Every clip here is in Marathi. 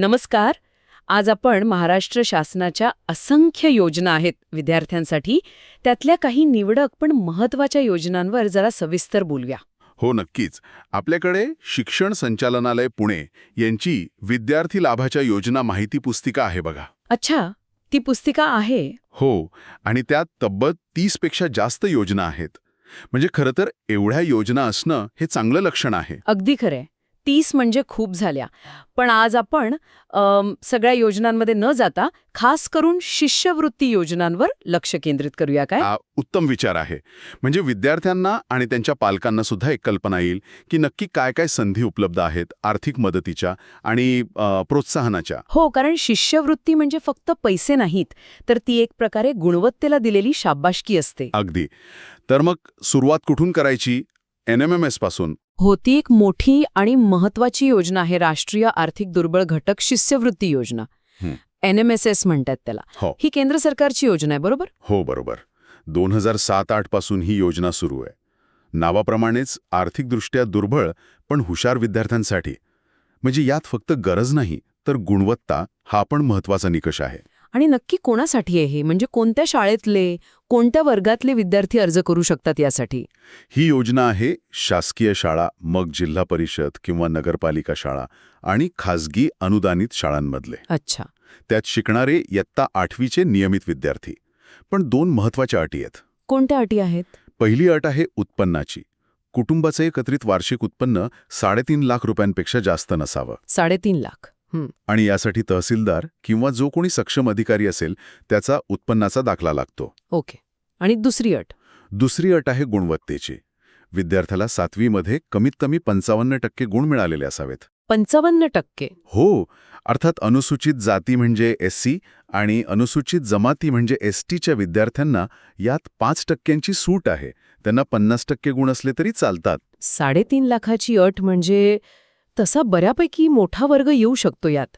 नमस्कार. आज आपण महाराष्ट्र शासनाच्या असंख्य योजना आहेत विद्यार्थ्यांसाठी. त्यातल्या काही निवडक पण महत्त्वाच्या योजनांवर जरा सविस्तर बोलूया. हो नक्कीच. आपल्याकडे शिक्षण संचालनालय पुणे यांची विद्यार्थी लाभाच्या योजना माहिती पुस्तिका आहे बघा. अच्छा ती पुस्तिका आहे? हो आणि त्यात तब्बल तीसपेक्षा जास्त योजना आहेत. म्हणजे खरं तर एवढ्या योजना असणं हे चांगलं लक्षण आहे. अगदी खरंय तीस म्हणजे खूप झाल्या. पण आज आपण सगळ्या योजनांमध्ये न जाता खास करून शिष्यवृत्ती योजनांवर लक्ष केंद्रित करूया काय? उत्तम विचार आहे. म्हणजे विद्यार्थ्यांना आणि त्यांच्या पालकांना सुद्धा एक कल्पना येईल की नक्की काय काय संधी उपलब्ध आहेत आर्थिक मदतीच्या आणि प्रोत्साहनाच्या. हो कारण शिष्यवृत्ती म्हणजे फक्त पैसे नाहीत तर ती एक प्रकारे गुणवत्तेला दिलेली शाबाशकी असते. अगदी. तर मग सुरुवात कुठून करायची? एन एम एम एसपासून. हो ती एक मोठी आणि महत्वाची योजना आहे राष्ट्रीय आर्थिक दुर्बळ घटक शिष्यवृत्ती योजना. हं. एन एम एस एस म्हणतात त्याला. हो. ही केंद्र सरकारची योजना आहे बरोबर? हो बरोबर. दोन हजार सात आठपासून ही योजना सुरू आहे. नावाप्रमाणेच आर्थिकदृष्ट्या दुर्बळ पण हुशार विद्यार्थ्यांसाठी. म्हणजे यात फक्त गरज नाही तर गुणवत्ता हा पण महत्त्वाचा निकष आहे. आणि नक्की कोणासाठी आहे हे? म्हणजे कोणत्या शाळेतले? कोणत्या वर्गातले विद्यार्थी अर्ज करू शकतात यासाठी? ही योजना आहे शासकीय शाळा मग जिल्हा परिषद किंवा नगरपालिका शाळा आणि खासगी अनुदानित शाळांमधले. अच्छा. त्यात शिकणारे इयत्ता आठवीचे नियमित विद्यार्थी. पण दोन महत्त्वाच्या अटी आहेत. कोणत्या अटी आहेत? पहिली अट आहे उत्पन्नाची. कुटुंबाचे एकत्रित वार्षिक उत्पन्न साडेतीन लाख रुपयांपेक्षा जास्त नसावं. साडेतीन लाख. आणि यासाठी तहसीलदार किंवा जो कोणी सक्षम अधिकारी असेल त्याचा उत्पन्नाचा दाखला लागतो. ओके. आणि दुसरी अट? दुसरी अट आहे गुणवत्तेची. विद्यार्थ्याला सातवीमध्ये कमीत कमी पंचावन्न टक्के गुण मिळालेले असावेत. पंचावन्न टक्के? हो. अर्थात अनुसूचित जाती म्हणजे एस सी आणि अनुसूचित जमाती म्हणजे एस टीच्या विद्यार्थ्यांना यात पाच टक्क्यांची सूट आहे. त्यांना पन्नास टक्के गुण असले तरी चालतात. साडेतीन लाखाची अट म्हणजे तसा बऱ्यापैकी मोठा वर्ग येऊ शकतो यात.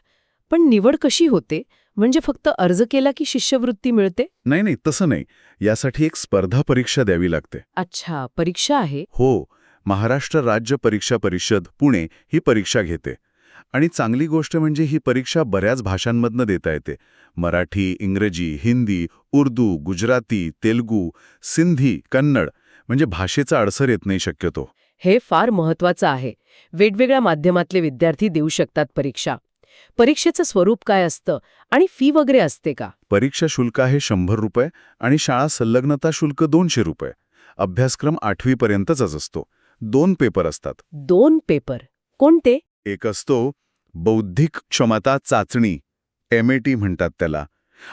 पण निवड कशी होते? म्हणजे फक्त अर्ज केला की शिष्यवृत्ती मिळते? नाही नाही तसं नाही. यासाठी एक स्पर्धा परीक्षा द्यावी लागते. अच्छा परीक्षा आहे? हो. महाराष्ट्र राज्य परीक्षा परिषद पुणे ही परीक्षा घेते. आणि चांगली गोष्ट म्हणजे ही परीक्षा बऱ्याच भाषांमधनं देता येते. मराठी इंग्रजी हिंदी उर्दू गुजराती तेलगू सिंधी कन्नड म्हणजे भाषेचा अडसर येत नाही शक्यतो. हे फार महत्वाचं आहे. वेगवेगळ्या माध्यमातले विद्यार्थी देऊ शकतात परीक्षा. परीक्षेचं स्वरूप काय असतं आणि फी वगैरे असते का? परीक्षा शुल्क आहे शंभर रुपये आणि शाळा संलग्नता शुल्क दोनशे रुपये. अभ्यासक्रम आठवीपर्यंतच असतो. दोन पेपर असतात. दोन पेपर. कोणते? एक असतो बौद्धिक क्षमता चाचणी एम म्हणतात त्याला.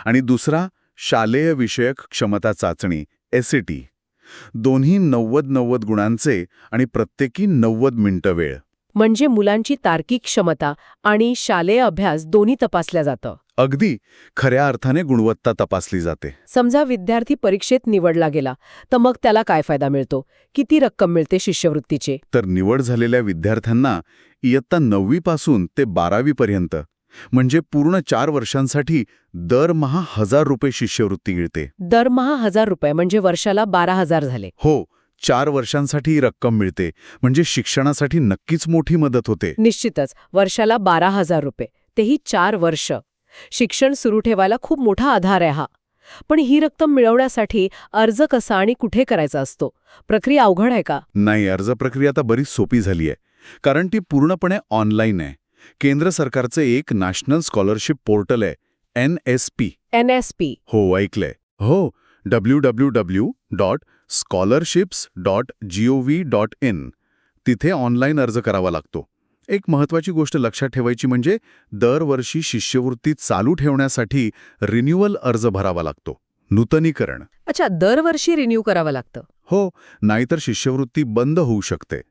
आणि दुसरा शालेय विषयक क्षमता चाचणी एस दोन्ही नव्वद नव्वद गुणांचे आणि प्रत्येकी नव्वद मिनिटं वेळ. म्हणजे मुलांची तार्किक क्षमता आणि शालेय अभ्यास दोन्ही तपासल्या जातं. अगदी खऱ्या अर्थाने गुणवत्ता तपासली जाते. समजा विद्यार्थी परीक्षेत निवडला गेला तर मग त्याला काय फायदा मिळतो? किती रक्कम मिळते शिष्यवृत्तीचे? तर निवड झालेल्या विद्यार्थ्यांना इयत्ता नववीपासून ते बारावीपर्यंत म्हणजे पूर्ण चार वर्षांसाठी दरमहा हजार रुपये शिष्यवृत्ती मिळते. दरमहा हजार रुपये म्हणजे वर्षाला बारा हजार झाले. हो चार वर्षांसाठी ही रक्कम मिळते. म्हणजे शिक्षणासाठी नक्कीच मोठी मदत होते. निश्चितच वर्षाला बारा हजार रुपये. तेही चार वर्ष. शिक्षण सुरू ठेवायला खूप मोठा आधार आहे हा. पण ही रक्कम मिळवण्यासाठी अर्ज कसा आणि कुठे करायचा असतो? प्रक्रिया अवघड आहे का? नाही अर्ज प्रक्रिया आता बरीच सोपी झाली आहे. कारण ती पूर्णपणे ऑनलाईन आहे. केंद्र सरकारचं एक नॅशनल स्कॉलरशिप पोर्टल आहे N S P. N S P. हो ऐकलंय. हो W W W dot scholarships dot G O V dot in. तिथे ऑनलाईन अर्ज करावा लागतो. एक महत्वाची गोष्ट लक्षात ठेवायची म्हणजे दरवर्षी शिष्यवृत्ती चालू ठेवण्यासाठी रिन्युअल अर्ज भरावा लागतो. नूतनीकरण. अच्छा दरवर्षी रिन्यू करावं लागतं. हो नाहीतर शिष्यवृत्ती बंद होऊ शकते.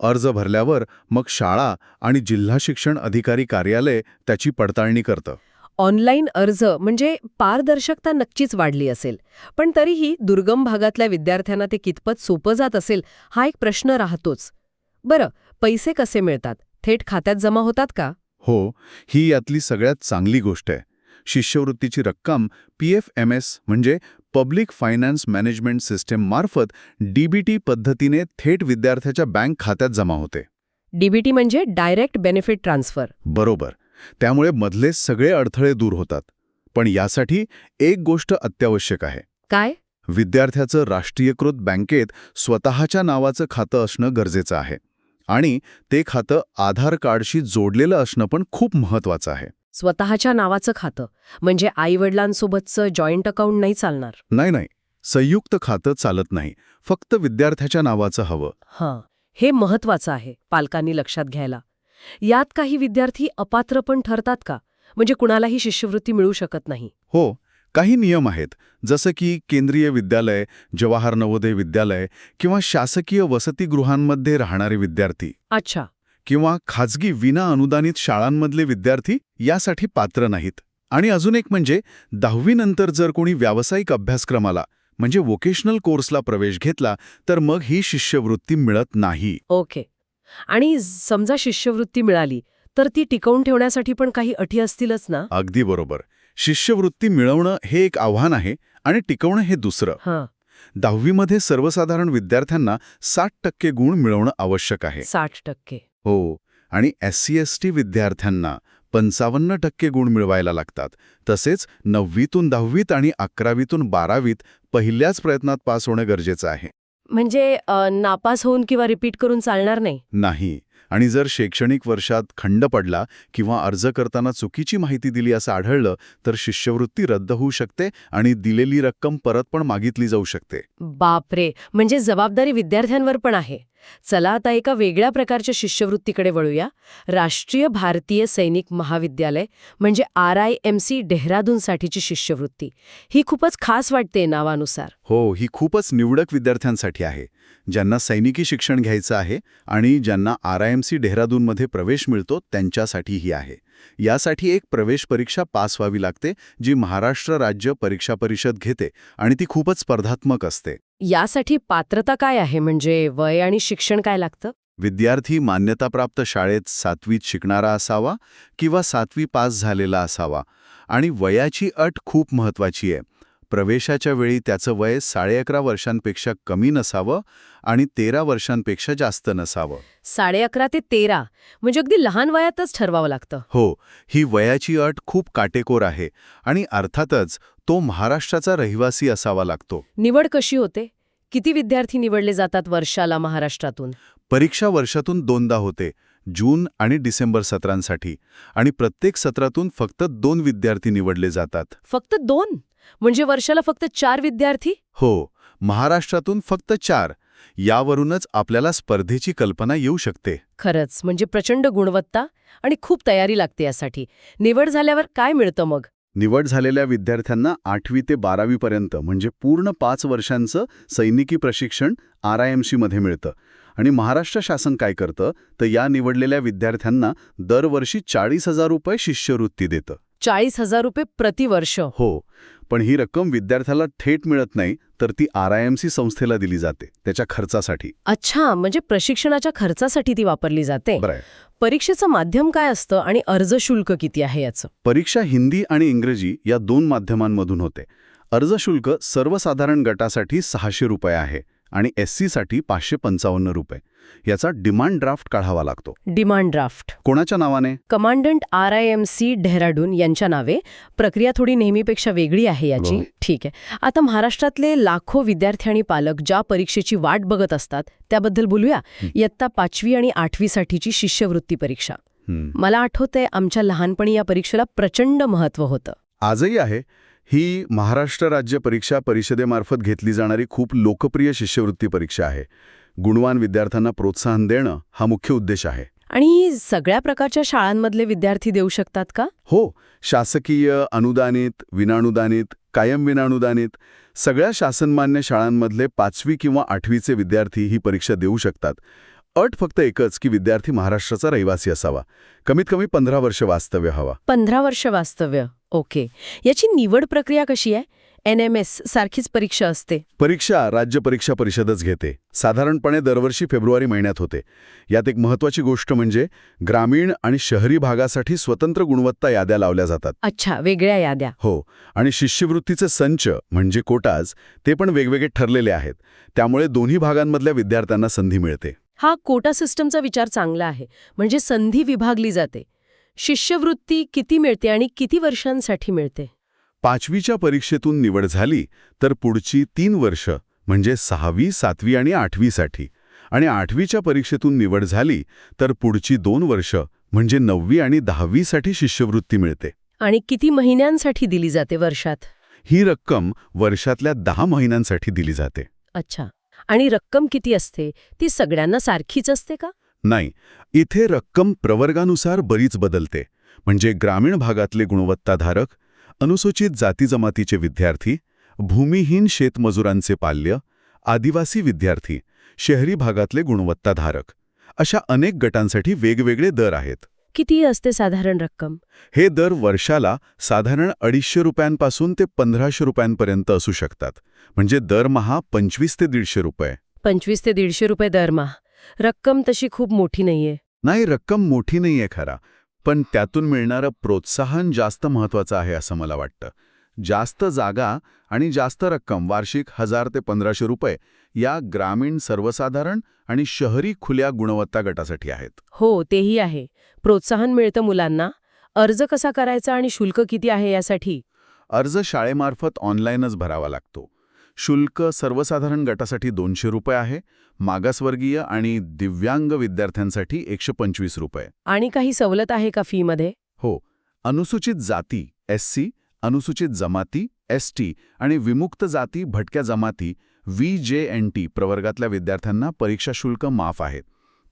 अर्ज भरल्यावर मग शाळा आणि जिल्हा शिक्षण अधिकारी कार्यालय त्याची पडताळणी करतं. ऑनलाईन अर्ज म्हणजे पारदर्शकता नक्कीच वाढली असेल पण तरीही दुर्गम भागातल्या विद्यार्थ्यांना ते कितपत सोपं जात असेल हा एक प्रश्न राहतोच. बरं पैसे कसे मिळतात? थेट खात्यात जमा होतात का? हो ही यातली सगळ्यात चांगली गोष्ट आहे. शिष्यवृत्तीची रक्कम पी एफ एम एस म्हणजे पब्लिक फायनान्स मॅनेजमेंट सिस्टीम मार्फत डीबीटी पद्धतीने थेट विद्यार्थ्याच्या बँक खात्यात जमा होते. डीबीटी म्हणजे डायरेक्ट बेनिफिट ट्रान्सफर. बरोबर. त्यामुळे मधले सगळे अडथळे दूर होतात. पण यासाठी एक गोष्ट अत्यावश्यक आहे. काय? विद्यार्थ्याचं राष्ट्रीयकृत बँकेत स्वतःच्या नावाचं खातं असणं गरजेचं आहे. आणि ते खातं आधार कार्डशी जोडलेलं असणं पण खूप महत्वाचं आहे. स्वतःच्या नावाचं खातं म्हणजे आई-वडिलांसोबतचं जॉईंट अकाउंट नाही चालणार. नाही नाही. संयुक्त खातं चालत नाही. फक्त विद्यार्थ्याच्या नावाचं हवं. हां. हे महत्वाचं आहे पालकांनी लक्षात घ्यायला. यात काही विद्यार्थी अपात्र पण ठरतात का? म्हणजे कुणालाही शिष्यवृत्ती मिळू शकत नाही. हो. काही नियम आहेत. जसं की केंद्रीय विद्यालय जवाहर नवोदय विद्यालय किंवा शासकीय वसतिगृहांमध्ये राहणारे विद्यार्थी. अच्छा. किंवा खाजगी विना अनुदानित शाळांमधले विद्यार्थी यासाठी पात्र नाहीत. आणि अजून एक म्हणजे दहावीनंतर जर कोणी व्यावसायिक अभ्यासक्रमाला म्हणजे वोकेशनल कोर्सला प्रवेश घेतला तर मग ही शिष्यवृत्ती मिळत नाही. ओके. आणि समजा शिष्यवृत्ती मिळाली तर ती टिकवून ठेवण्यासाठी पण काही अटी असतीलच ना? अगदी बरोबर. शिष्यवृत्ती मिळवणं हे एक आव्हान आहे आणि टिकवणं हे दुसरं. हां. दहावीमध्ये सर्वसाधारण विद्यार्थ्यांना साठ टक्के गुण मिळवणं आवश्यक आहे. साठ टक्के. हो आणि एस सी एस टी विद्यार्थ्यांना पंचावन्न टक्के गुण मिळवायला लागतात. तसेच नववीतून दहावीत आणि अकरावीतून बारावीत पहिल्याच प्रयत्नात पास होणं गरजेचं आहे. म्हणजे नापास होऊन किंवा रिपीट करून चालणार नाही? नाही. आणि जर शैक्षणिक वर्षात खंड पडला किंवा अर्ज करताना चुकीची माहिती दिली असं आढळलं तर शिष्यवृत्ती रद्द होऊ शकते आणि दिलेली रक्कम परत पण मागितली जाऊ शकते. बापरे! म्हणजे जबाबदारी विद्यार्थ्यांवर पण आहे. चला आता एका वेगळ्या प्रकारच्या शिष्यवृत्तीकडे वळूया. राष्ट्रीय भारतीय सैनिक महाविद्यालय म्हणजे आर आय एम सी डेहराडूनसाठीची शिष्यवृत्ती. ही खूपच खास वाटते नावानुसार. हो ही खूपच निवडक विद्यार्थ्यांसाठी आहे. ज्यांना सैनिकी शिक्षण घ्यायचं आहे आणि ज्यांना आर आय एम सी डेहराडूनमध्ये प्रवेश मिळतो त्यांच्यासाठी ही आहे. यासाठी एक प्रवेश परीक्षा पास व्हावी लागते जी महाराष्ट्र राज्य परीक्षा परिषद घेते आणि ती खूपच स्पर्धात्मक असते. यासाठी पात्रता काय आहे? म्हणजे वय आणि शिक्षण काय लागतं? विद्यार्थी मान्यताप्राप्त शाळेत सातवीत शिकणारा असावा किंवा सातवी पास झालेला असावा. आणि वयाची अट खूप महत्वाची आहे. प्रवेशाच्या वेळी त्याचं वय साडे अकरा वर्षांपेक्षा कमी नसावं आणि तेरा वर्षांपेक्षा जास्त नसावं. साडे अकरा ते तेरा म्हणजे अगदी लहान वयातच ठरवावं लागतं. हो ही वयाची अट खूप काटेकोर आहे आणि अर्थातच तो महाराष्ट्राचा रहिवासी असावा लागतो. निवड कशी होते? किती विद्यार्थी निवडले जातात वर्षाला महाराष्ट्रातून? परीक्षा वर्षातून दोनदा होते जून आणि डिसेंबर सत्रांसाठी. आणि प्रत्येक सत्रातून फक्त दोन विद्यार्थी निवडले जातात. फक्त दोन? म्हणजे वर्षाला फक्त चार विद्यार्थी? हो महाराष्ट्रातून फक्त चार. यावरूनच आपल्याला स्पर्धेची कल्पना येऊ शकते. खरंच म्हणजे प्रचंड गुणवत्ता आणि खूप तयारी लागते यासाठी. निवड झाल्यावर काय मिळतं मग? निवड झालेल्या विद्यार्थ्यांना आठवी ते बारावीपर्यंत म्हणजे पूर्ण पाच वर्षांचं सैनिकी प्रशिक्षण आर आय एम सीमध्ये मिळतं. आणि महाराष्ट्र शासन काय करतं? तर या निवडलेल्या विद्यार्थ्यांना दरवर्षी चाळीस हजार रुपये शिष्यवृत्ती देतं. चाळीस हजार रुपये प्रतिवर्ष? हो पण ही रक्कम विद्यार्थ्याला थेट मिळत नाही तर ती आर आय एम सी संस्थेला दिली जाते त्याच्या खर्चासाठी. अच्छा म्हणजे प्रशिक्षणाच्या खर्चासाठी ती वापरली जाते. बरं. आहे. परीक्षेचं माध्यम काय असतं आणि अर्ज शुल्क किती आहे याचं? परीक्षा हिंदी आणि इंग्रजी या दोन माध्यमांमधून होते. अर्ज शुल्क सर्वसाधारण गटासाठी सहाशे रुपये आहे. आणि एस सीसाठी पाचशे पंचावन्न रुपये. याचा डिमांड ड्राफ्ट काढावा लागतो. डिमांड ड्राफ्ट कोणाच्या नावाने? Commandant R I M C Dehradun यांच्या नावे. प्रक्रिया थोडी नेहमीपेक्षा वेगळी आहे याची. ठीक आहे. आता महाराष्ट्रातले लाखो विद्यार्थी आणि पालक ज्या परीक्षेची वाट बघत असतात त्याबद्दल बोलूया. इयत्ता पाचवी आणि आठवीसाठीची शिष्यवृत्ती परीक्षा. मला आठवतंय आमच्या लहानपणी या परीक्षेला प्रचंड महत्त्व होतं. आजही आहे. ही महाराष्ट्र राज्य परीक्षा परिषदेमार्फत घेतली जाणारी खूप लोकप्रिय शिष्यवृत्ती परीक्षा आहे. गुणवान विद्यार्थ्यांना प्रोत्साहन देणं हा मुख्य उद्देश आहे. आणि सगळ्या प्रकारच्या शाळांमधले विद्यार्थी देऊ शकतात का? हो शासकीय अनुदानित विनानुदानित कायम विनानुदानित सगळ्या शासनमान्य शाळांमधले पाचवी किंवा आठवीचे विद्यार्थी ही परीक्षा देऊ शकतात. अट फक्त एकच की विद्यार्थी महाराष्ट्राचा रहिवासी असावा. कमीत कमी पंधरा वर्ष वास्तव्य हवा. पंधरा वर्ष वास्तव्य. ओके. याची निवड प्रक्रिया कशी आहे? एन एम एस सारखीच परीक्षा असते. परीक्षा राज्य परीक्षा परिषदच घेते. साधारणपणे दरवर्षी फेब्रुवारी महिन्यात होते. यात एक महत्वाची गोष्ट म्हणजे ग्रामीण आणि शहरी भागासाठी स्वतंत्र गुणवत्ता याद्या लावल्या जातात. अच्छा वेगळ्या याद्या. हो आणि शिष्यवृत्तीचे संच म्हणजे कोटाज ते पण वेगवेगळे ठरलेले आहेत. त्यामुळे दोन्ही भागांमधल्या विद्यार्थ्यांना संधी मिळते. हा कोटा सिस्टमचा विचार चांगला आहे. म्हणजे संधी विभागली जाते. शिष्यवृत्ती किती मिळते आणि किती वर्षांसाठी मिळते? पाचवीच्या परीक्षेतून निवड झाली तर पुढची तीन वर्ष म्हणजे सहावी सातवी आणि आठवीसाठी. आणि आठवीच्या परीक्षेतून निवड झाली तर पुढची दोन वर्ष म्हणजे नववी आणि दहावीसाठी शिष्यवृत्ती मिळते. आणि किती महिन्यांसाठी दिली जाते वर्षात? ही रक्कम वर्षातल्या दहा महिन्यांसाठी दिली जाते. अच्छा. आणि रक्कम किती असते? ती सगळ्यांना सारखीच असते का? नाही इथे रक्कम प्रवर्गानुसार बरीच बदलते. म्हणजे ग्रामीण भागातले गुणवत्ताधारक अनुसूचित जाती जमातीचे विद्यार्थी भूमिहीन शेतमजुरांचे पाल्य आदिवासी विद्यार्थी शहरी भागातले गुणवत्ताधारक. अशा अनेक गटांसाठी वेगवेगळे दर आहेत. किती असते साधारण रक्कम? हे दर वर्षाला साधारण अडीचशे रुपयांपासून ते पंधराशे रुपयांपर्यंत असू शकतात. म्हणजे दरमहा पंचवीस ते दीडशे रुपये. पंचवीस ते दीडशे रुपये दरमहा. रक्कम तशी खूप मोठी नाहीये. नाही रक्कम मोठी नाहीये खरा पण त्यातून मिळणारं प्रोत्साहन जास्त महत्वाचं आहे असं मला वाटतं. जास्त जागा आणि जास्त रक्कम वार्षिक हजार ते पंधराशे रुपये या ग्रामीण सर्वसाधारण आणि शहरी खुल्या गुणवत्ता गटासाठी आहेत. हो तेही आहे. प्रोत्साहन मिळतं मुलांना. अर्ज कसा करायचा आणि शुल्क किती आहे यासाठी? अर्ज शाळेमार्फत ऑनलाईनच भरावा लागतो. शुल्क सर्वसाधारण गटासाठी दोनशे रुपये आहे मागासवर्गीय आणि दिव्यांग विद्यार्थ्यांसाठी एकशे पंचवीस रुपये. आणि काही सवलत आहे का फीमध्ये? हो अनुसूचित जाती एस सी अनुसूचित जमाती एस टी आणि विमुक्त जाती भटक्या जमाती व्ही जे एन टी प्रवर्गातल्या विद्यार्थ्यांना परीक्षा शुल्क माफ आहेत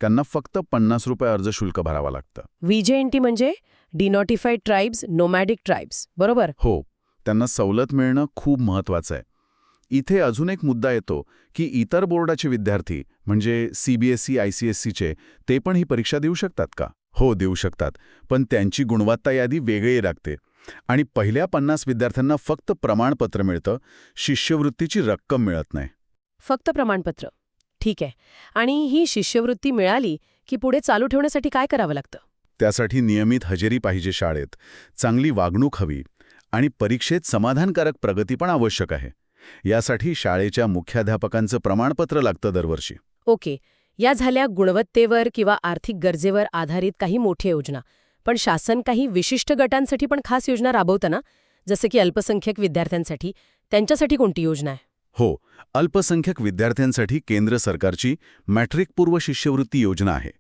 त्यांना फक्त पन्नास रुपये अर्ज शुल्क भरावं लागतं. व्हीजेएनटी म्हणजे डिनॉटिफाईड ट्राईब्स नोमॅडिक ट्राईब्स बरोबर? हो त्यांना सवलत मिळणं खूप महत्वाचं आहे. इथे अजून एक मुद्दा येतो की इतर बोर्डाचे विद्यार्थी म्हणजे सीबीएसई आयसीएससीचे ते पण ही परीक्षा देऊ शकतात का? हो देऊ शकतात पण त्यांची गुणवत्ता यादी वेगळी लागते आणि पहिल्या पन्नास विद्यार्थ्यांना फक्त प्रमाणपत्र मिळतं शिष्यवृत्तीची रक्कम मिळत नाही. फक्त प्रमाणपत्र. ठीक आहे. आणि ही शिष्यवृत्ती मिळाली की पुढे चालू ठेवण्यासाठी काय करावं लागतं? त्यासाठी नियमित हजेरी पाहिजे शाळेत चांगली वागणूक हवी आणि परीक्षेत समाधानकारक प्रगती पण आवश्यक आहे. यासाठी शाळेच्या मुख्याध्यापकांचं प्रमाणपत्र लागतं दरवर्षी. ओके. या झाल्या गुणवत्तेवर किंवा आर्थिक गरजेवर आधारित काही मोठ्या योजना. पण शासन काही विशिष्ट गटांसाठी पण खास योजना राबवतं ना? जसं की अल्पसंख्याक विद्यार्थ्यांसाठी. त्यांच्यासाठी कोणती योजना आहे? हो. अल्पसंख्याक विद्यार्थ्यांसाठी केंद्र सरकारची मॅट्रिकपूर्व शिष्यवृत्ती योजना आहे.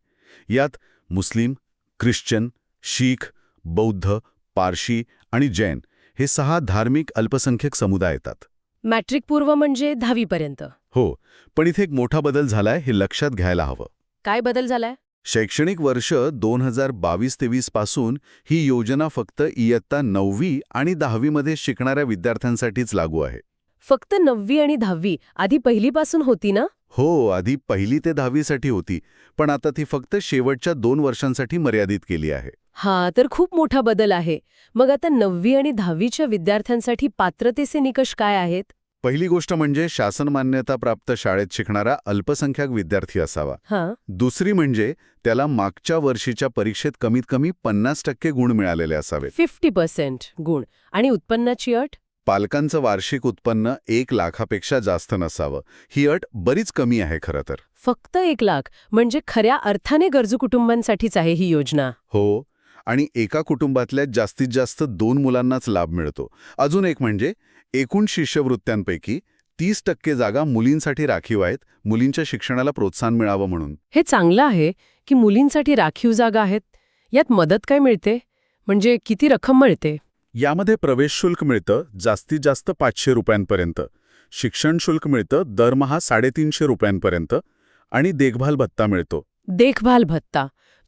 यात मुस्लिम ख्रिश्चन शीख बौद्ध पारशी आणि जैन हे सहा धार्मिक अल्पसंख्यक समुदाय येतात. मॅट्रिक पूर्व म्हणजे दहावीपर्यंत. हो पण इथे एक मोठा बदल झालाय हे लक्षात घ्यायला हवं. काय बदल झालाय? शैक्षणिक वर्ष दोन हजार बावीस तेवीसपासून ही योजना फक्त इयत्ता नववी आणि दहावीमध्ये शिकणाऱ्या विद्यार्थ्यांसाठीच लागू आहे. फक्त नववी आणि दहावी आधी पहिलीपासून होती ना? हो आधी पहिली ते दहावीसाठी होती पण आता ती फक्त शेवटच्या दोन वर्षांसाठी मर्यादित केली आहे. हा तर खूप मोठा बदल आहे. मग आता नववी आणि दहावीच्या विद्यार्थ्यांसाठी पात्रतेचे निकष काय आहेत? पहिली गोष्ट म्हणजे शासन मान्यताप्राप्त शाळेत शिकणारा अल्पसंख्याक विद्यार्थी असावा. हां. दुसरी म्हणजे त्याला मागच्या वर्षीच्या परीक्षेत कमीत कमी पन्नास टक्के गुण मिळालेले असावेत. फिफ्टी पर्सेंट गुण. आणि उत्पन्नाची अट? पालकांचं वार्षिक उत्पन्न एक लाखापेक्षा जास्त नसावं. ही अट बरीच कमी आहे खरं तर. फक्त एक लाख. म्हणजे खऱ्या अर्थाने गरजू कुटुंबांसाठीच आहे ही योजना. हो. आणि एका कुटुंबातल्या जास्तीत जास्त दोन मुलांनाच लाभ मिळतो. अजून एक म्हणजे एकूण शिष्यवृत्त्यांपैकी तीस टक्के जागा मुलींसाठी राखीव आहेत मुलींच्या शिक्षणाला प्रोत्साहन मिळावं म्हणून. हे चांगलं आहे की मुलींसाठी राखीव जागा आहेत. यात मदत काय मिळते? म्हणजे किती रक्कम मिळते? यामध्ये प्रवेश शुल्क मिळतं जास्तीत जास्त पाचशे रुपयांपर्यंत. शिक्षण शुल्क मिळतं दरमहा साडेतीनशे रुपयांपर्यंत. आणि देखभाल भत्ता मिळतो. देखभाल भत्ता.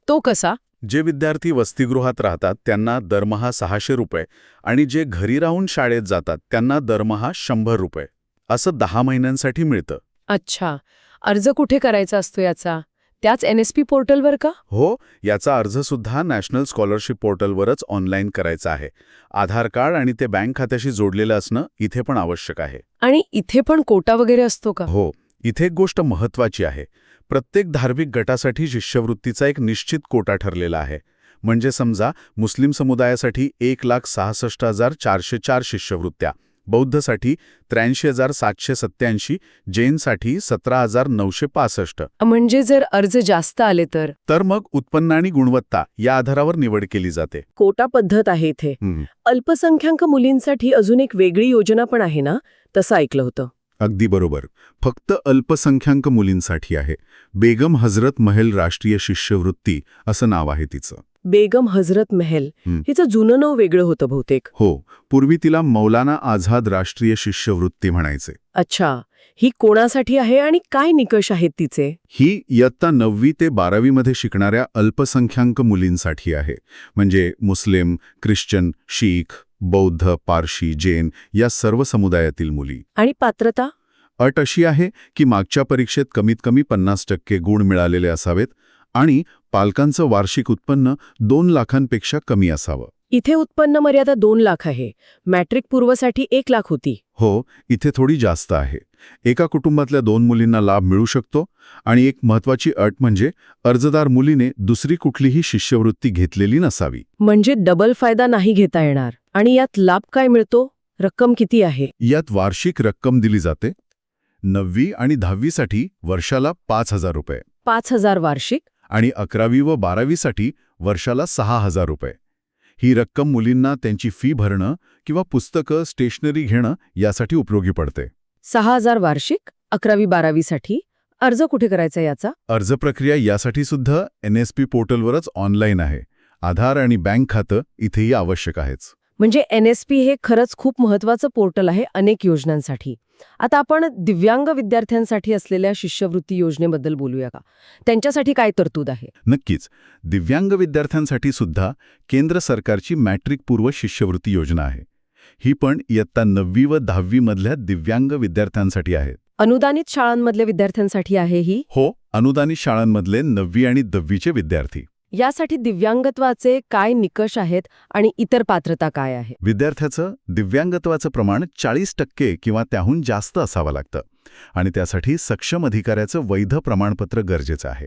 तो कसा? जे विद्यार्थी वसतिगृहात राहतात त्यांना दरमहा सहाशे रुपये आणि जे घरी राहून शाळेत जातात त्यांना दरमहा शंभर रुपये. असं दहा महिन्यांसाठी मिळतं. अच्छा. अर्ज कुठे करायचा असतो याचा? त्याच एन एस पी पोर्टलवर का? हो याचा अर्जसुद्धा नॅशनल स्कॉलरशिप पोर्टलवरच ऑनलाईन करायचा आहे. आधार कार्ड आणि ते बँक खात्याशी जोडलेलं असणं इथे पण आवश्यक आहे. आणि इथे पण कोटा वगैरे असतो का? हो इथे एक गोष्ट महत्वाची आहे. प्रत्येक धार्मिक गटासाठी शिष्यवृत्तीचा एक निश्चित कोटा ठरलेला आहे. म्हणजे समजा मुस्लिम समुदायासाठी एक लाख सहासष्ट हजार चारशे चार शिष्यवृत्त्या बौद्धसाठी त्र्याऐंशी हजार सातशे सत्याऐंशी जैनसाठी सतरा हजार नऊशे पासष्ट. म्हणजे जर अर्ज जास्त आले तर? तर मग उत्पन्न आणि गुणवत्ता या आधारावर निवड केली जाते. कोटा पद्धत आहे इथे. अल्पसंख्याक मुलींसाठी अजून एक वेगळी योजना पण आहे ना? तसं ऐकलं होतं. अगदी बरोबर. फक्त अल्पसंख्याक मुलींसाठी आहे. बेगम हजरत महल राष्ट्रीय शिष्यवृत्ती असं नाव आहे तिचं. बेगम हजरत महल. हिचं जुनं नाव वेगळं होतं बहुतेक. हो. पूर्वी तिला मौलाना आझाद राष्ट्रीय शिष्यवृत्ती म्हणायचे. अच्छा. ही कोणासाठी आहे आणि काय निकष आहेत तिचे? ही इयत्ता नववी ते बारावीमध्ये शिकणाऱ्या अल्पसंख्याक मुलींसाठी आहे. म्हणजे मुस्लिम ख्रिश्चन शीख बौद्ध पारशी जैन या सर्व समुदायातील मुली. आणि पात्रता? अट अशी आहे की मागच्या परीक्षेत कमीत कमी पन्नास टक्के गुण मिळालेले असावेत आणि पालकांचं वार्षिक उत्पन्न दोन लाखांपेक्षा कमी असावं. इथे उत्पन्न मर्यादा दोन लाख आहे. मॅट्रिक पूर्वसाठी एक लाख होती. हो इथे थोडी जास्त आहे. एका कुटुंबातल्या दोन मुलींना लाभ मिळू शकतो आणि एक महत्वाची अट म्हणजे अर्जदार मुलीने दुसरी कुठलीही शिष्यवृत्ती घेतलेली नसावी. म्हणजे डबल फायदा नाही घेता येणार. आणि यात लाभ काय मिळतो? रक्कम किती आहे? यात वार्षिक रक्कम दिली जाते. नववी आणि दहावीसाठी वर्षाला पाच हजार रुपये. पाच हजार वार्षिक? आणि अकरावी व बारावीसाठी वर्षाला सहा हजार रुपये. ही रक्कम मुलींना त्यांची फी भरणं किंवा पुस्तकं स्टेशनरी घेणं यासाठी उपयोगी पडते. सहा हजार वार्षिक अकरावी बारावीसाठी अर्ज कुठे करायचा याचा? अर्ज प्रक्रिया यासाठी सुद्धा एन एस पी पोर्टलवरच ऑनलाईन आहे. आधार आणि बँक खातं इथेही आवश्यक आहेच. म्हणजे एन एस पी हे खरंच खूप महत्वाचं पोर्टल आहे अनेक योजनांसाठी. आता आपण दिव्यांग विद्यार्थ्यांसाठी असलेल्या शिष्यवृत्ती योजनेबद्दल बोलूया का? त्यांच्यासाठी काय तरतूद आहे? नक्कीच. दिव्यांग विद्यार्थ्यांसाठी सुद्धा केंद्र सरकारची मॅट्रिक पूर्व शिष्यवृत्ती योजना आहे. ही पण इयत्ता नववी व दहावीमधल्या दिव्यांग विद्यार्थ्यांसाठी आहे. अनुदानित शाळांमधल्या विद्यार्थ्यांसाठी आहे ही? हो अनुदानित शाळांमधले नववी आणि दहावीचे विद्यार्थी. यासाठी दिव्यांगत्वाचे काय निकष आहेत आणि इतर पात्रता काय आहे? विद्यार्थ्याचं दिव्यांगत्वाचं प्रमाण चाळीस टक्के किंवा त्याहून जास्त असावं लागतं. आणि त्यासाठी सक्षम अधिकाऱ्याचं वैध प्रमाणपत्र गरजेचं आहे.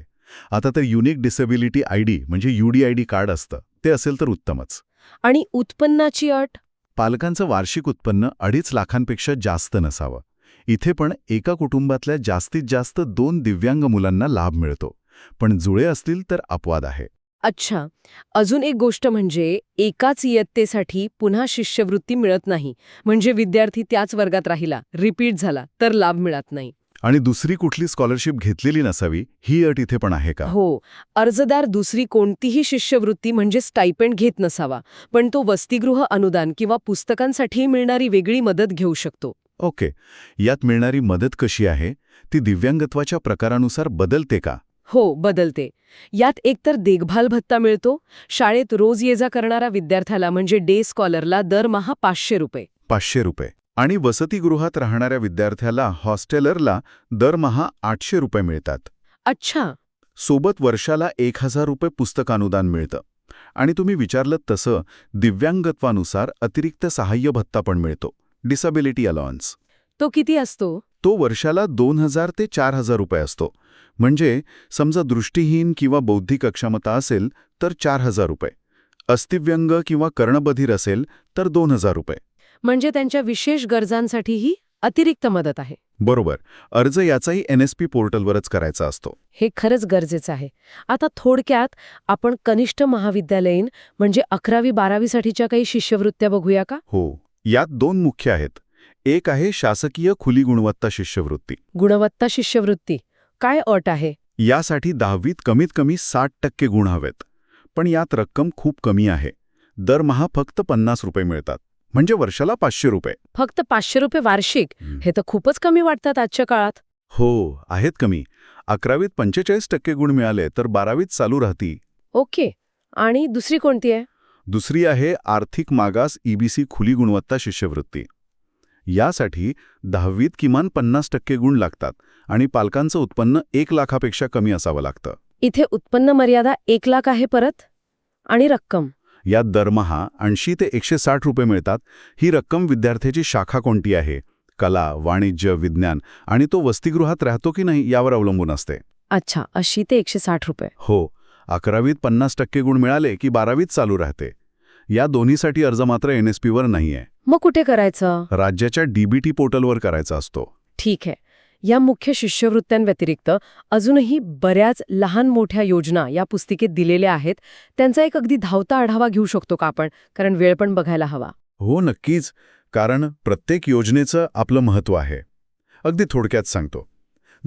आता तर युनिक डिसेबिलिटी आय डी म्हणजे यूडीआयडी कार्ड असतं. ते असेल तर उत्तमच. आणि उत्पन्नाची अट? पालकांचं वार्षिक उत्पन्न अडीच लाखांपेक्षा जास्त नसावं. इथे पण एका कुटुंबातल्या जास्तीत जास्त दोन दिव्यांग मुलांना लाभ मिळतो. पण जुळे असतील तर अपवाद आहे. अच्छा. अजून एक गोष्ट म्हणजे एकाच इयत्तेसाठी पुन्हा शिष्यवृत्ती मिळत नाही. म्हणजे विद्यार्थी त्याच वर्गात राहिला रिपीट झाला तर लाभ मिळत नाही. आणि दुसरी कुठली स्कॉलरशिप घेतलेली नसावी ही अट इथे पण आहे का? हो. अर्जदार दुसरी कोणतीही शिष्यवृत्ती म्हणजे स्टायपेंड घेत नसावा पण तो वसतिगृह अनुदान किंवा पुस्तकांसाठी मिळणारी वेगळी मदत घेऊ शकतो. ओके. यात मिळणारी मदत कशी आहे? ती दिव्यांगत्वाच्या प्रकारानुसार बदलते का? हो बदलते. यात एकतर देखभाल भत्ता मिळतो शाळेत रोज ये जा करणारा विद्यार्थ्याला म्हणजे डे स्कॉलरला दरमहा पाचशे रुपये. पाचशे रुपये. आणि वसतिगृहात राहणाऱ्या विद्यार्थ्याला हॉस्टेलरला दरमहा आठशे रुपये मिळतात. अच्छा. सोबत वर्षाला एक हजार रुपये पुस्तकानुदान मिळतं. आणि तुम्ही विचारलं तसं दिव्यांगत्वानुसार अतिरिक्त सहाय्य भत्ता पण मिळतो. डिसॅबिलिटी अलाउन्स तो किती असतो? तो वर्षाला दोन हजार ते चार हजार रुपये असतो. म्हणजे समजा दृष्टीहीन किंवा बौद्धिक अक्षमता असेल तर चार हजार रुपये. अस्थिव्यंग किंवा कर्णबधीर असेल तर दोन हजार रुपये. म्हणजे त्यांच्या विशेष गरजांसाठीही अतिरिक्त मदत आहे. बरोबर. अर्ज याचाही एन एस पी पोर्टलवरच करायचा असतो. हे खरंच गरजेचं आहे. आता थोडक्यात आपण कनिष्ठ महाविद्यालयीन म्हणजे अकरावी बारावीसाठीच्या काही शिष्यवृत्त्या बघूया का? हो. यात दोन मुख्य आहेत. एक आहे शासकीय खुली गुणवत्ता शिष्यवृत्ती. गुणवत्ता शिष्यवृत्ती. काय अट आहे? यासाठी दहावीत कमीत कमी साठ टक्के गुण हवेत. पण यात रक्कम खूप कमी आहे. दरमहा फक्त पन्नास रुपये मिळतात. म्हणजे वर्षाला पाचशे रुपये. फक्त पाचशे रुपये वार्षिक? हे तर खूपच कमी वाटतात आजच्या काळात. हो आहेत कमी. अकरावीत पंचेचाळीस टक्के गुण मिळाले तर बारावीत चालू राहती. ओके. आणि दुसरी कोणती आहे? दुसरी आहे आर्थिक मागास ईबीसी खुली गुणवत्ता शिष्यवृत्ती. यासाठी दहावीत किमान पन्नास टक्के गुण लागतात आणि पालकांचं उत्पन्न एक लाखापेक्षा कमी असावं लागतं. इथे उत्पन्न मर्यादा एक लाख आहे परत? आणि रक्कम? यात दरमहा ऐंशी ते एकशे साठ रुपये मिळतात. ही रक्कम विद्यार्थ्याची शाखा कोणती आहे? कला वाणिज्य विज्ञान आणि तो वसतिगृहात राहतो की नाही यावर अवलंबून असते. अच्छा ऐंशी ते एकशे साठ रुपये. हो अकरावीत पन्नास टक्के गुण मिळाले की बारावीत चालू राहते. या दोन्हीसाठी अर्ज मात्र एन एस पीवर नाहीये. मग कुठे करायचं? राज्याच्या डीबीटी पोर्टलवर करायचा असतो. ठीक आहे. या मुख्य शिष्यवृत्त्यांव्यतिरिक्त अजूनही बऱ्याच लहान मोठ्या योजना या पुस्तिकेत दिलेल्या आहेत. त्यांचा एक अगदी धावता आढावा घेऊ शकतो का आपण? कारण वेळ पण बघायला हवा. हो नक्कीच. कारण प्रत्येक योजनेचं आपलं महत्त्व आहे. अगदी थोडक्यात सांगतो.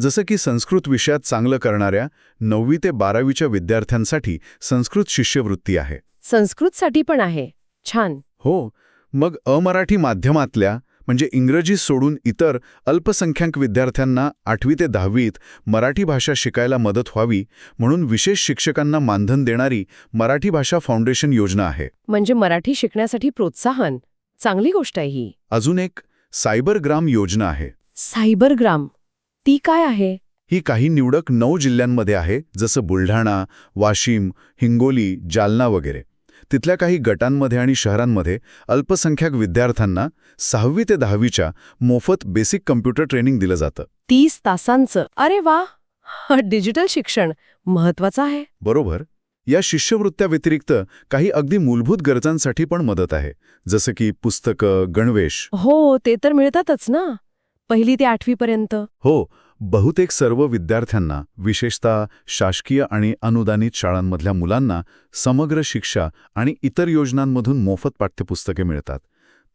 जसं की संस्कृत विषयात चांगलं करणाऱ्या नववी ते बारावीच्या विद्यार्थ्यांसाठी संस्कृत शिष्यवृत्ती आहे. संस्कृतसाठी पण आहे. छान. हो मग अमराठी माध्यमातल्या म्हणजे इंग्रजी सोडून इतर अल्पसंख्याक विद्यार्थ्यांना आठवी ते दहावीत मराठी भाषा शिकायला मदत व्हावी म्हणून विशेष शिक्षकांना मानधन देणारी मराठी भाषा फाउंडेशन योजना आहे. म्हणजे मराठी शिकण्यासाठी प्रोत्साहन. चांगली गोष्ट आहे ही. अजून एक सायबर ग्राम योजना आहे. सायबर ग्राम ती काय आहे? ही काही निवडक नऊ जिल्ह्यांमध्ये आहे जसं बुलढाणा वाशिम हिंगोली जालना वगैरे. तिथल्या काही गटांमध्ये आणि शहरांमध्ये अल्पसंख्याक विद्यार्थ्यांना सहावी ते दहावीच्या मोफत बेसिक कम्प्युटर ट्रेनिंग दिलं जातं. तीस तासांचं. अरे वा! डिजिटल शिक्षण महत्वाचं आहे. बरोबर. या शिष्यवृत्त्या व्यतिरिक्त काही अगदी मूलभूत गरजांसाठी पण मदत आहे. जसं की पुस्तकं गणवेश. हो ते तर मिळतातच ना. पहिली ते आठवीपर्यंत. हो बहुतेक सर्व विद्यार्थ्यांना विशेषतः शासकीय आणि अनुदानित शाळांमधल्या मुलांना समग्र शिक्षा आणि इतर योजनांमधून मोफत पाठ्यपुस्तके मिळतात.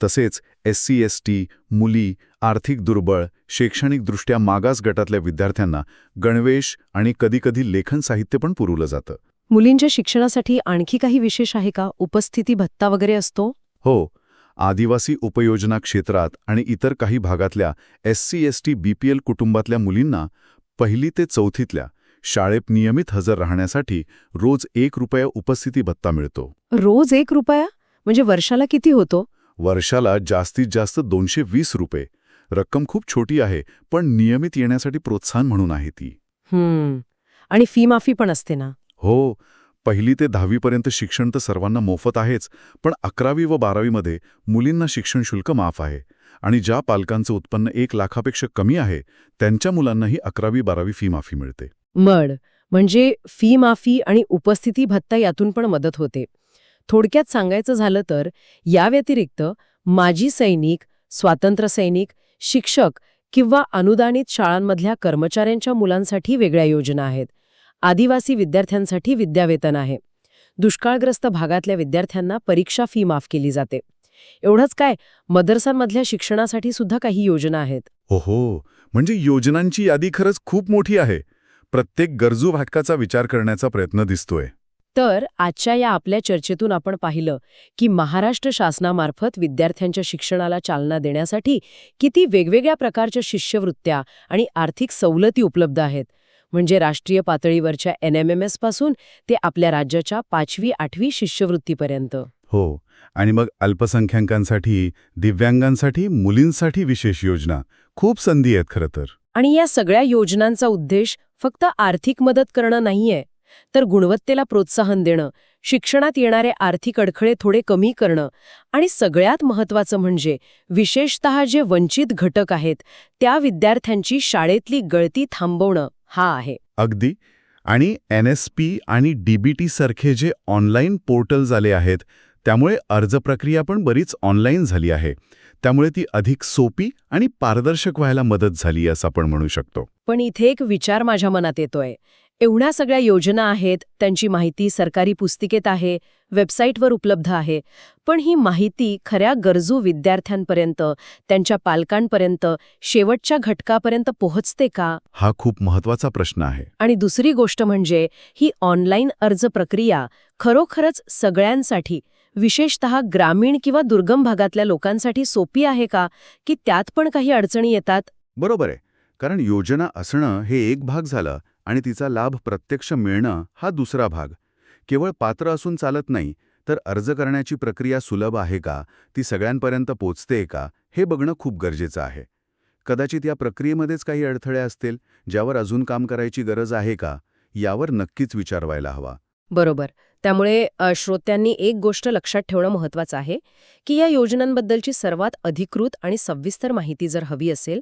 तसेच एस सी एस टी मुली आर्थिक दुर्बळ शैक्षणिकदृष्ट्या मागास गटातल्या विद्यार्थ्यांना गणवेश आणि कधीकधी लेखन साहित्य पण पुरवलं जातं. मुलींच्या शिक्षणासाठी आणखी काही विशेष आहे का? उपस्थिती भत्ता वगैरे असतो? हो आदिवासी उपयोजना क्षेत्रात आणि इतर काही भागातल्या S C S T B P L कुटुंबातल्या मुलींना पहिली ते चौथीतल्या शाळेत नियमित हजर राहण्यासाठी रोज एक रुपया उपस्थिती भत्ता मिळतो. रोज एक रुपया? म्हणजे वर्षाला किती होतो? वर्षाला जास्तीत जास्त दोनशे वीस रुपये. रक्कम खूप छोटी आहे पण नियमित येण्यासाठी प्रोत्साहन म्हणून आहे ती. आणि फी माफी पण असते ना? हो. पहिली ते दहावीपर्यंत शिक्षण तर सर्वांना मोफत आहेच पण अकरावी व बारावीमध्ये मुलींना शिक्षण शुल्क माफ आहे आणि ज्या पालकांचं उत्पन्न एक लाखापेक्षा कमी आहे त्यांच्या मुलांनाही अकरावी बारावी फी माफी मिळते. मड म्हणजे फी माफी आणि उपस्थिती भत्ता यातून पण मदत होते. थोडक्यात सांगायचं झालं तर या व्यतिरिक्त माजी सैनिक स्वातंत्र्य सैनिक शिक्षक किंवा अनुदानित शाळांमधल्या कर्मचाऱ्यांच्या मुलांसाठी वेगळ्या योजना आहेत. आदिवासी विद्यार्थ्यांसाठी विद्यावेतन आहे. दुष्काळग्रस्त भागातल्या विद्यार्थ्यांना परीक्षा फी माफ केली जाते. एवढंच काय मदरसांमधल्या शिक्षणासाठी सुद्धा काही योजना आहेत. ओहो म्हणजे योजनांची यादी खरंच खूप मोठी आहे. प्रत्येक गरजू भाटकाचा विचार करण्याचा प्रयत्न दिसतोय. तर आजच्या या आपल्या चर्चेतून आपण पाहिलं की महाराष्ट्र शासनामार्फत विद्यार्थ्यांच्या शिक्षणाला चालना देण्यासाठी किती वेगवेगळ्या प्रकारच्या शिष्यवृत्त्या आणि आर्थिक सवलती उपलब्ध आहेत. म्हणजे राष्ट्रीय पातळीवरच्या एन एम एम एसपासून ते आपल्या राज्याच्या पाचवी आठवी शिष्यवृत्तीपर्यंत. हो आणि मग अल्पसंख्याकांसाठी दिव्यांगांसाठी मुलींसाठी विशेष योजना. खूप संधी आहेत खरं तर. आणि या सगळ्या योजनांचा उद्देश फक्त आर्थिक मदत करणं नाहीये तर गुणवत्तेला प्रोत्साहन देणं शिक्षणात येणारे आर्थिक अडखळे थोडे कमी करणं आणि सगळ्यात महत्त्वाचं म्हणजे विशेषतः जे वंचित घटक आहेत त्या विद्यार्थ्यांची शाळेतली गळती थांबवणं. हा आहे. अगदी. आणि एन एस पी आणि डीबीटी सारखे जे ऑनलाईन पोर्टल झाले आहेत त्यामुळे अर्ज प्रक्रिया पण बरीच ऑनलाईन झाली आहे. त्यामुळे ती अधिक सोपी आणि पारदर्शक व्हायला मदत झाली असं आपण म्हणू शकतो. पण इथे एक विचार माझ्या मनात येतोय. एवढ्या सगळ्या योजना आहेत त्यांची माहिती सरकारी पुस्तिकेत आहे वेबसाईटवर उपलब्ध आहे. पण ही माहिती खऱ्या गरजू विद्यार्थ्यांपर्यंत त्यांच्या पालकांपर्यंत शेवटच्या घटकापर्यंत पोहोचते का? हा खूप महत्त्वाचा प्रश्न आहे. आणि दुसरी गोष्ट म्हणजे ही ऑनलाईन अर्ज प्रक्रिया खरोखरच सगळ्यांसाठी विशेषतः ग्रामीण किंवा दुर्गम भागातल्या लोकांसाठी सोपी आहे का? की त्यात पण काही अडचणी येतात? बरोबर आहे. कारण योजना असणं हे एक भाग झालं आणि तिचा लाभ प्रत्यक्ष मिळणं हा दुसरा भाग. केवळ पात्र असून चालत नाही तर अर्ज करण्याची प्रक्रिया सुलभ आहे का ती सगळ्यांपर्यंत पोचते का हे बघणं खूप गरजेचं आहे. कदाचित या प्रक्रियेमध्येच काही अडथळे असतील ज्यावर अजून काम करायची गरज आहे का यावर नक्कीच विचार व्हायला हवा. बरोबर. त्यामुळे श्रोत्यांनी एक गोष्ट लक्षात ठेवणं महत्वाचं आहे की या योजनांबद्दलची सर्वात अधिकृत आणि सविस्तर माहिती जर हवी असेल